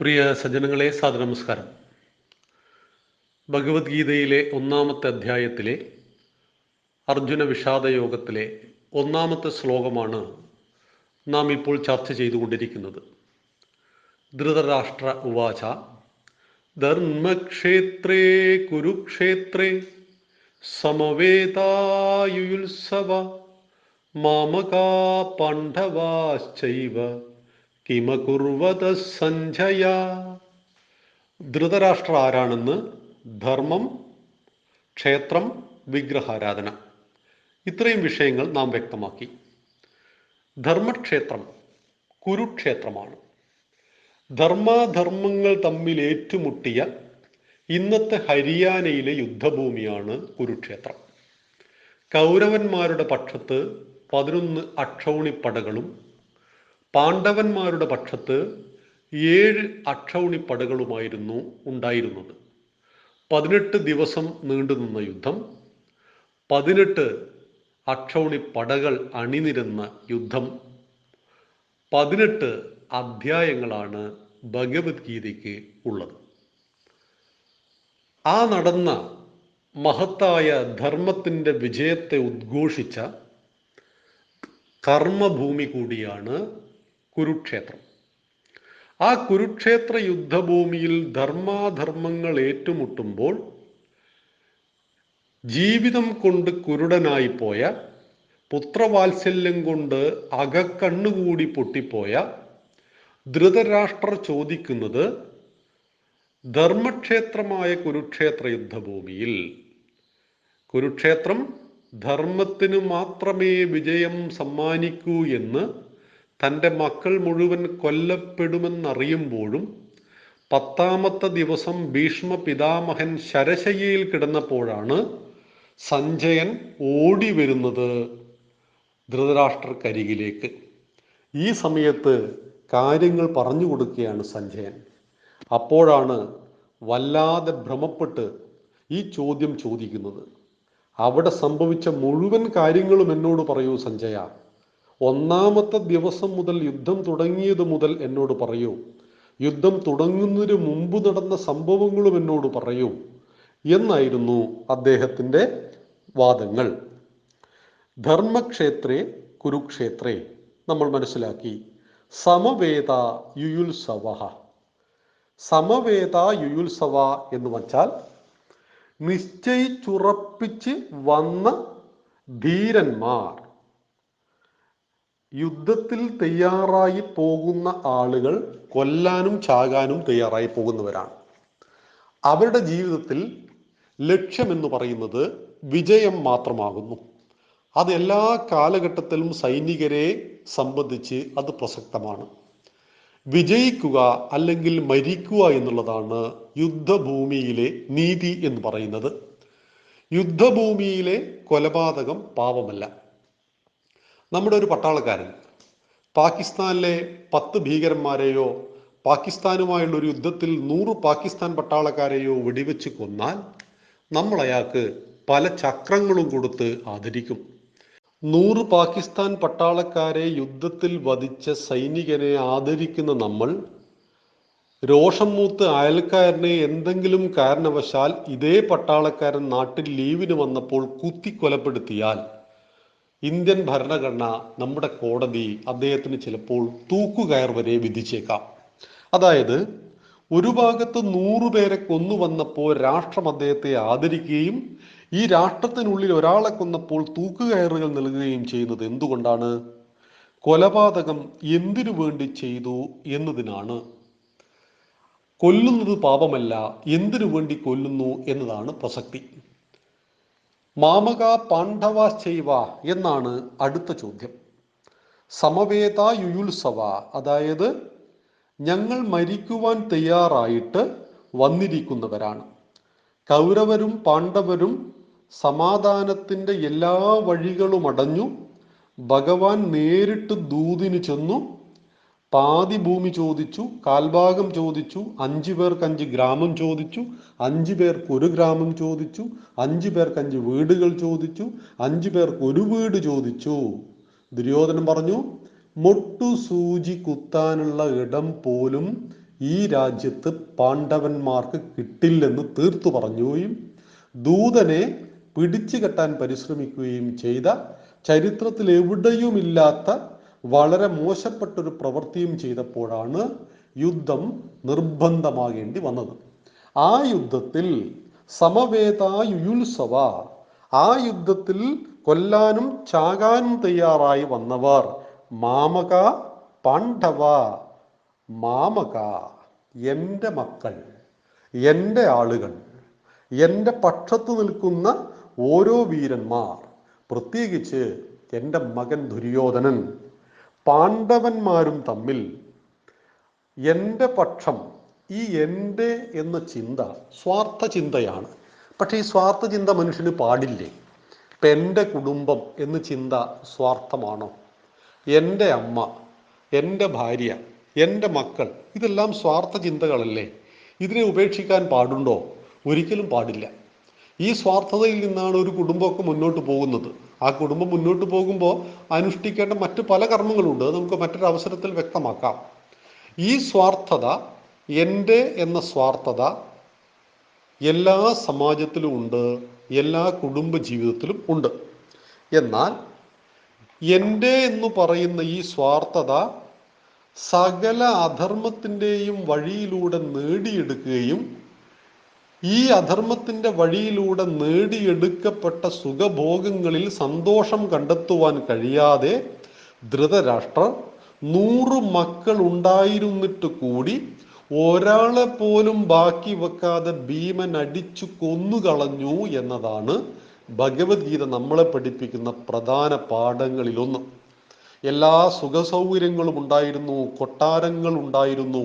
പ്രിയ സജ്ജനങ്ങളെ നമസ്കാരം ഭഗവത്ഗീതയിലെ ഒന്നാമത്തെ അധ്യായത്തിലെ അർജുന വിഷാദ യോഗത്തിലെ ഒന്നാമത്തെ ശ്ലോകമാണ് നാം ഇപ്പോൾ ചർച്ച ചെയ്തുകൊണ്ടിരിക്കുന്നത്. ധൃതരാഷ്ട്ര ഉവാച ധർമ്മക്ഷേത്രേ കുരുക്ഷേത്രേ സമവേതായുത്സവ മാമകാ പാണ്ഡവാശ്ചൈവ. കിമകുർവത സഞ്ജയ ധൃതരാഷ്ട്ര ആരാണെന്ന് ധർമ്മം ക്ഷേത്രം വിഗ്രഹാരാധന. ഇത്രയും വിഷയങ്ങൾ നാം വ്യക്തമാക്കി. ധർമ്മക്ഷേത്രം കുരുക്ഷേത്രമാണ്. ധർമാധർമ്മങ്ങൾ തമ്മിൽ ഏറ്റുമുട്ടിയ ഇന്നത്തെ ഹരിയാനയിലെ യുദ്ധഭൂമിയാണ് കുരുക്ഷേത്രം. കൗരവന്മാരുടെ പക്ഷത്ത് പതിനൊന്ന് അക്ഷൗണിപ്പടകളും പാണ്ഡവന്മാരുടെ പക്ഷത്ത് ഏഴ് അക്ഷൗണിപ്പടകളുമായിരുന്നു ഉണ്ടായിരുന്നത്. പതിനെട്ട് ദിവസം നീണ്ടുനിന്ന യുദ്ധം പതിനെട്ട് അക്ഷൗണിപ്പടകൾ അണിനിരന്ന യുദ്ധം പതിനെട്ട് അധ്യായങ്ങളാണ് ഭഗവത്ഗീതയ്ക്ക് ഉള്ളത്. ആ നടന്ന മഹത്തായ ധർമ്മത്തിന്റെ വിജയത്തെ ഉദ്ഘോഷിച്ച കർമ്മഭൂമി കൂടിയാണ് കുരുക്ഷേത്രം. ആ കുരുക്ഷേത്ര യുദ്ധഭൂമിയിൽ ധർമാധർമ്മങ്ങൾ ഏറ്റുമുട്ടുമ്പോൾ ജീവിതം കൊണ്ട് കുരുടനായി പോയ പുത്രവാത്സല്യം കൊണ്ട് അകക്കണ്ണുകൂടി പൊട്ടിപ്പോയ ധൃതരാഷ്ട്രർ ചോദിക്കുന്നത് ധർമ്മക്ഷേത്രമായ കുരുക്ഷേത്ര യുദ്ധഭൂമിയിൽ കുരുക്ഷേത്രം ധർമ്മത്തിന് മാത്രമേ വിജയം സമ്മാനിക്കൂ എന്ന് തന്റെ മക്കൾ മുഴുവൻ കൊല്ലപ്പെടുമെന്നറിയുമ്പോഴും പത്താമത്തെ ദിവസം ഭീഷ്മ പിതാമഹൻ ശരശയ്യയിൽ കിടന്നപ്പോഴാണ് സഞ്ജയൻ ഓടി വരുന്നത് ധൃതരാഷ്ട്രക്കരികിലേക്ക്. ഈ സമയത്ത് കാര്യങ്ങൾ പറഞ്ഞു കൊടുക്കുകയാണ് സഞ്ജയൻ. അപ്പോഴാണ് വല്ലാതെ ഭ്രമപ്പെട്ട് ഈ ചോദ്യം ചോദിക്കുന്നത്. അവിടെ സംഭവിച്ച മുഴുവൻ കാര്യങ്ങളും എന്നോട് പറയൂ സഞ്ജയ. ഒന്നാമത്തെ ദിവസം മുതൽ യുദ്ധം തുടങ്ങിയത് മുതൽ എന്നോട് പറയൂ. യുദ്ധം തുടങ്ങുന്നതിന് മുമ്പ് നടന്ന സംഭവങ്ങളും എന്നോട് പറയൂ. എന്നായിരുന്നു അദ്ദേഹത്തിന്റെ വാദങ്ങൾ. ധർമ്മക്ഷേത്രേ കുരുക്ഷേത്രേ നമ്മൾ മനസ്സിലാക്കി. സമവേദ യുയുത്സവ. സമവേദ യുയുത്സവ എന്ന് വച്ചാൽ നിശ്ചയിച്ചുറപ്പിച്ച് വന്ന ധീരന്മാർ. യുദ്ധത്തിൽ തയ്യാറായി പോകുന്ന ആളുകൾ കൊല്ലാനും ചാകാനും തയ്യാറായി പോകുന്നവരാണ്. അവരുടെ ജീവിതത്തിൽ ലക്ഷ്യമെന്ന് പറയുന്നത് വിജയം മാത്രമാകുന്നു. അത് എല്ലാ കാലഘട്ടത്തിലും സൈനികരെ സംബന്ധിച്ച് അത് പ്രസക്തമാണ്. വിജയിക്കുക അല്ലെങ്കിൽ മരിക്കുക എന്നുള്ളതാണ് യുദ്ധഭൂമിയിലെ നീതി എന്ന് പറയുന്നത്. യുദ്ധഭൂമിയിലെ കൊലപാതകം പാപമല്ല. നമ്മുടെ ഒരു പട്ടാളക്കാരൻ. പാകിസ്ഥാനിലെ പത്ത് ഭീകരന്മാരെയോ പാകിസ്ഥാനുമായുള്ള ഒരു യുദ്ധത്തിൽ നൂറ് പാകിസ്ഥാൻ പട്ടാളക്കാരെയോ വെടിവെച്ച് കൊന്നാൽ നമ്മൾ അയാൾക്ക് പല ചക്രങ്ങളും കൊടുത്ത് ആദരിക്കും. നൂറ് പാകിസ്ഥാൻ പട്ടാളക്കാരെ യുദ്ധത്തിൽ വധിച്ച സൈനികനെ ആദരിക്കുന്ന നമ്മൾ രോഷം മൂത്ത് അയൽക്കാരനെ എന്തെങ്കിലും കാരണവശാൽ ഇതേ പട്ടാളക്കാരൻ നാട്ടിൽ ലീവിന് വന്നപ്പോൾ കുത്തി കൊലപ്പെടുത്തിയാൽ ഇന്ത്യൻ ഭരണഘടന നമ്മുടെ കോടതി അദ്ദേഹത്തിന് ചിലപ്പോൾ തൂക്കുകയർ വരെ വിധിച്ചേക്കാം. അതായത് ഒരു ഭാഗത്ത് നൂറുപേരെ കൊന്നു വന്നപ്പോൾ രാഷ്ട്രം അദ്ദേഹത്തെ ആദരിക്കുകയും ഈ രാഷ്ട്രത്തിനുള്ളിൽ ഒരാളെ കൊന്നപ്പോൾ തൂക്കുകയറുകൾ നൽകുകയും ചെയ്യുന്നത് എന്തുകൊണ്ടാണ്? കൊലപാതകം എന്തിനു വേണ്ടി ചെയ്തു എന്നതിനാണ്. കൊല്ലുന്നത് പാപമല്ല എന്തിനു വേണ്ടി കൊല്ലുന്നു എന്നതാണ് പ്രസക്തി. മാമക പാണ്ഡവ ചെയ്വ എന്നാണ് അടുത്ത ചോദ്യം. സമവേത യുയുത്സവ അതായത് ഞങ്ങൾ മരിക്കുവാൻ തയ്യാറായിട്ട് വന്നിരിക്കുന്നവരാണ്. കൗരവരും പാണ്ഡവരും സമാധാനത്തിന്റെ എല്ലാ വഴികളും അടഞ്ഞു ഭഗവാൻ നേരിട്ട് ദൂതിന് ചെന്നു പാതി ഭൂമി ചോദിച്ചു കാൽഭാഗം ചോദിച്ചു അഞ്ചു പേർക്ക് അഞ്ച് ഗ്രാമം ചോദിച്ചു അഞ്ചു പേർക്ക് ഒരു ഗ്രാമം ചോദിച്ചു അഞ്ചു പേർക്ക് അഞ്ച് വീടുകൾ ചോദിച്ചു അഞ്ചു പേർക്ക് ഒരു വീട് ചോദിച്ചു. ദുര്യോധനൻ പറഞ്ഞു മൊട്ടു സൂചി കുത്താനുള്ള ഇടം പോലും ഈ രാജ്യത്ത് പാണ്ഡവന്മാർക്ക് കിട്ടില്ലെന്ന് തീർത്തു പറഞ്ഞുകയും ദൂതനെ പിടിച്ചു കെട്ടാൻ പരിശ്രമിക്കുകയും ചെയ്ത ചരിത്രത്തിൽ എവിടെയുമില്ലാത്ത വളരെ മോശപ്പെട്ടൊരു പ്രവൃത്തിയും ചെയ്തപ്പോഴാണ് യുദ്ധം നിർബന്ധമാകേണ്ടി വന്നത്. ആ യുദ്ധത്തിൽ സമവേതായുത്സവ ആ യുദ്ധത്തിൽ കൊല്ലാനും ചാകാനും തയ്യാറായി വന്നവർ മാമക പാണ്ഡവ മാമക എന്റെ മക്കൾ എന്റെ ആളുകൾ എന്റെ പക്ഷത്ത് നിൽക്കുന്ന ഓരോ വീരന്മാർ പ്രത്യേകിച്ച് എന്റെ മകൻ ദുര്യോധനൻ പാണ്ഡവന്മാരും തമ്മിൽ എന്റെ പക്ഷം ഈ എന്റെ എന്ന ചിന്ത സ്വാർത്ഥ ചിന്തയാണ് പക്ഷേ ഈ സ്വാർത്ഥ ചിന്ത മനുഷ്യന് പാടില്ലേ? ഇപ്പം എന്റെ കുടുംബം എന്ന ചിന്ത സ്വാർത്ഥമാണോ? എന്റെ അമ്മ എന്റെ ഭാര്യ എന്റെ മക്കൾ ഇതെല്ലാം സ്വാർത്ഥ ചിന്തകളല്ലേ ഇതിനെ ഉപേക്ഷിക്കാൻ പാടുണ്ടോ? ഒരിക്കലും പാടില്ല. ഈ സ്വാർത്ഥതയിൽ നിന്നാണ് ഒരു കുടുംബമൊക്കെ മുന്നോട്ട് പോകുന്നത്. ആ കുടുംബം മുന്നോട്ട് പോകുമ്പോൾ അനുഷ്ഠിക്കേണ്ട മറ്റു പല കർമ്മങ്ങളുണ്ട്. അത് നമുക്ക് മറ്റൊരു അവസരത്തിൽ വ്യക്തമാക്കാം. ഈ സ്വാർത്ഥത എന്റെ എന്ന സ്വാർത്ഥത എല്ലാ സമാജത്തിലും ഉണ്ട് എല്ലാ കുടുംബ ജീവിതത്തിലും ഉണ്ട്. എന്നാൽ എന്റെ എന്ന് പറയുന്ന ഈ സ്വാർത്ഥത സകല അധർമ്മത്തിന്റെയും വഴിയിലൂടെ നേടിയെടുക്കുകയും ഈ അധർമ്മത്തിന്റെ വഴിയിലൂടെ നേടിയെടുക്കപ്പെട്ട സുഖഭോഗങ്ങളിൽ സന്തോഷം കണ്ടെത്തുവാൻ കഴിയാതെ ധൃതരാഷ്ട്രർ നൂറ് മക്കൾ ഉണ്ടായിരുന്നിട്ട് കൂടി ഒരാളെ പോലും ബാക്കി വെക്കാതെ ഭീമൻ അടിച്ചു കൊന്നുകളഞ്ഞു എന്നതാണ് ഭഗവത്ഗീത നമ്മളെ പഠിപ്പിക്കുന്ന പ്രധാന പാഠങ്ങളിലൊന്ന്. എല്ലാ സുഖസൗകര്യങ്ങളും ഉണ്ടായിരുന്നു കൊട്ടാരങ്ങൾ ഉണ്ടായിരുന്നു.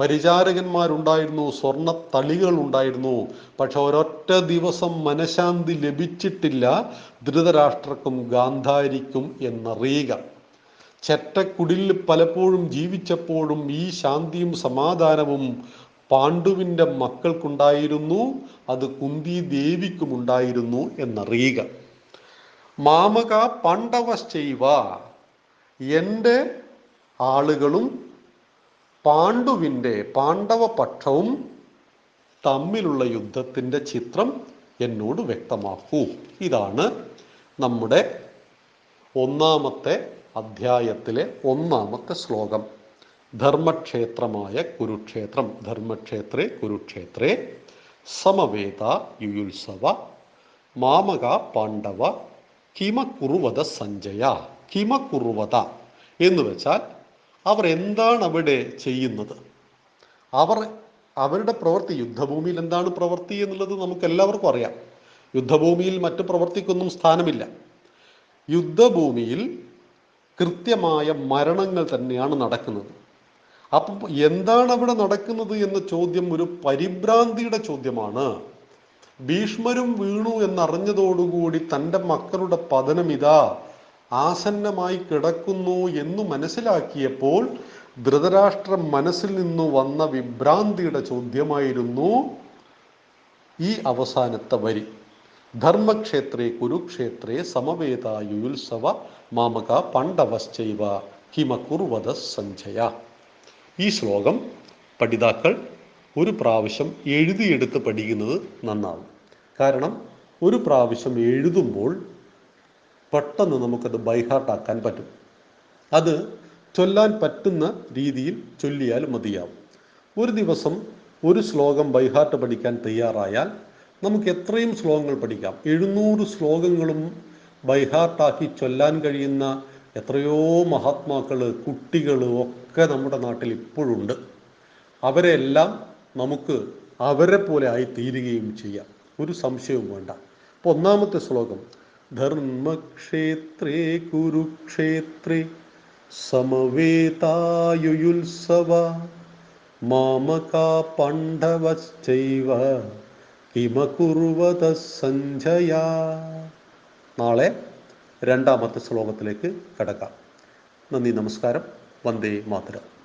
പരിചാരകന്മാരുണ്ടായിരുന്നു സ്വർണ തളികൾ ഉണ്ടായിരുന്നു പക്ഷെ ഒരൊറ്റ ദിവസം മനഃശാന്തി ലഭിച്ചിട്ടില്ല. ധൃതരാഷ്ട്രക്കും ഗാന്ധാരിക്കും എന്നറിയുക. ചെറ്റക്കുടിൽ പലപ്പോഴും ജീവിച്ചപ്പോഴും ഈ ശാന്തിയും സമാധാനവും പാണ്ഡുവിന്റെ മക്കൾക്കുണ്ടായിരുന്നു. അത് കുന്തി ദേവിക്കും ഉണ്ടായിരുന്നു എന്നറിയുക. മാമക പാണ്ഡവശ്ചൈവ എന്റെ ആളുകളും പാണ്ഡുവിന്റെ പാണ്ഡവ പക്ഷവും തമ്മിലുള്ള യുദ്ധത്തിന്റെ ചിത്രം എന്നോട് വ്യക്തമാക്കൂ. ഇതാണ് നമ്മുടെ ഒന്നാമത്തെ അധ്യായത്തിലെ ഒന്നാമത്തെ ശ്ലോകം. ധർമ്മക്ഷേത്രമായ കുരുക്ഷേത്രം. ധർമ്മക്ഷേത്രേ കുരുക്ഷേത്രേ. സമവേത യുയുത്സവ. മാമക പാണ്ഡവ. കിമകുറുവത സഞ്ജയ. കിമകുറുവത എന്ന് വെച്ചാൽ അവർ എന്താണ് അവിടെ ചെയ്യുന്നത്? അവർ അവരുടെ പ്രവൃത്തി യുദ്ധഭൂമിയിൽ എന്താണ് പ്രവൃത്തി എന്നുള്ളത് നമുക്ക് എല്ലാവർക്കും അറിയാം. യുദ്ധഭൂമിയിൽ മറ്റു പ്രവൃത്തിക്കൊന്നും സ്ഥാനമില്ല. യുദ്ധഭൂമിയിൽ കൃത്യമായ മരണങ്ങൾ തന്നെയാണ് നടക്കുന്നത്. അപ്പം എന്താണ് അവിടെ നടക്കുന്നത് എന്ന ചോദ്യം ഒരു പരിഭ്രാന്തിയുടെ ചോദ്യമാണ്. ഭീഷ്മരും വീണു എന്നറിഞ്ഞതോടുകൂടി തന്റെ മക്കളുടെ പതനം ഇതാ ആസന്നമായി കിടക്കുന്നു എന്ന് മനസ്സിലാക്കിയപ്പോൾ ധൃതരാഷ്ട്രം മനസ്സിൽ നിന്ന് വന്ന വിഭ്രാന്തിയുടെ ചോദ്യമായിരുന്നു ഈ അവസാനത്തെ വരി. ധർമ്മക്ഷേത്രേ കുരുക്ഷേത്രേ സമവേതായുത്സവ മാമക പണ്ഡവശ്ചൈവ ഹിമകുർവത സഞ്ജയ. ഈ ശ്ലോകം പഠിതാക്കൾ ഒരു പ്രാവശ്യം എഴുതിയെടുത്ത് പഠിക്കുന്നത് നന്നാവും. കാരണം ഒരു പ്രാവശ്യം എഴുതുമ്പോൾ പെട്ടെന്ന് നമുക്കത് ബൈഹാർട്ടാക്കാൻ പറ്റും. അത് ചൊല്ലാൻ പറ്റുന്ന രീതിയിൽ ചൊല്ലിയാൽ മതിയാവും. ഒരു ദിവസം ഒരു ശ്ലോകം ബൈഹാർട്ട് പഠിക്കാൻ തയ്യാറായാൽ നമുക്ക് എത്രയും ശ്ലോകങ്ങൾ പഠിക്കാം. എഴുന്നൂറ് ശ്ലോകങ്ങളും ബൈഹാർട്ടാക്കി ചൊല്ലാൻ കഴിയുന്ന എത്രയോ മഹാത്മാക്കൾ കുട്ടികൾ ഒക്കെ നമ്മുടെ നാട്ടിൽ ഇപ്പോഴുണ്ട്. അവരെല്ലാം നമുക്ക് അവരെ പോലെ ആയി തീരുകയും ചെയ്യാം. ഒരു സംശയവും വേണ്ട. അപ്പോൾ ഒന്നാമത്തെ ശ്ലോകം ധർമ്മക്ഷേത്രേ കുരുക്ഷേത്രേ സമവേതായുത്സവ മാമകാ പാണ്ഡവശ്ചൈവ കിമകുറുവത സഞ്ജയ നാളെ രണ്ടാമത്തെ ശ്ലോകത്തിലേക്ക് കടക്കാം. നന്ദി നമസ്കാരം. വന്ദേ മാതരം.